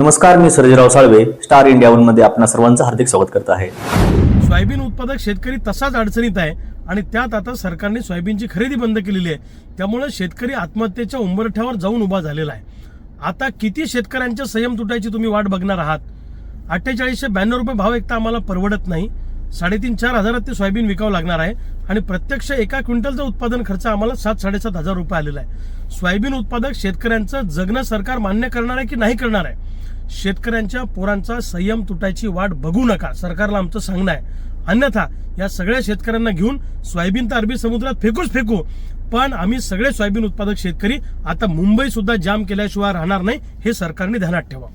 नमस्कार मी Sarjerao Salve star India वनमध्ये आपल्या सर्वांचं हार्दिक स्वागत करत आहे. सोयाबीन उत्पादक शेतकरी तसाच अडचणीत आहे आणि त्यात आता सरकारने सोयाबीनची खरेदी बंद केलेली आहे. त्यामुळे शेतकरी आत्महत्येच्या उंबरठ्यावर जाऊन उभा झालेला आहे. आता किती शेतकऱ्यांच्या संयम तुटायची तुम्ही वाट बघणार आहात? अठ्ठेचाळीसशे ब्याण्णव रुपये भाव एक तर आम्हाला परवडत नाही. साडेतीन चार हजारात ते सोयाबीन विकावं लागणार आहे. आणि प्रत्यक्ष एका क्विंटलचा उत्पादन खर्च आम्हाला सात साडेसात हजार रुपये आलेला आहे. सोयाबीन उत्पादक शेतकऱ्यांचं जगणं सरकार मान्य करणार आहे की नाही करणार आहे? शेतकऱ्यांच्या पोरांचा संयम तुटायची वाट बघू नका. सरकारला आमचं सांगणं आहे. अन्यथा या सगळ्या शेतकऱ्यांना घेऊन सोयाबीन तर अरबी समुद्रात फेकूच फेकू. पण आम्ही सगळे सोयाबीन उत्पादक शेतकरी आता मुंबई सुद्धा जाम केल्याशिवाय राहणार नाही हे सरकारने ध्यानात ठेवा.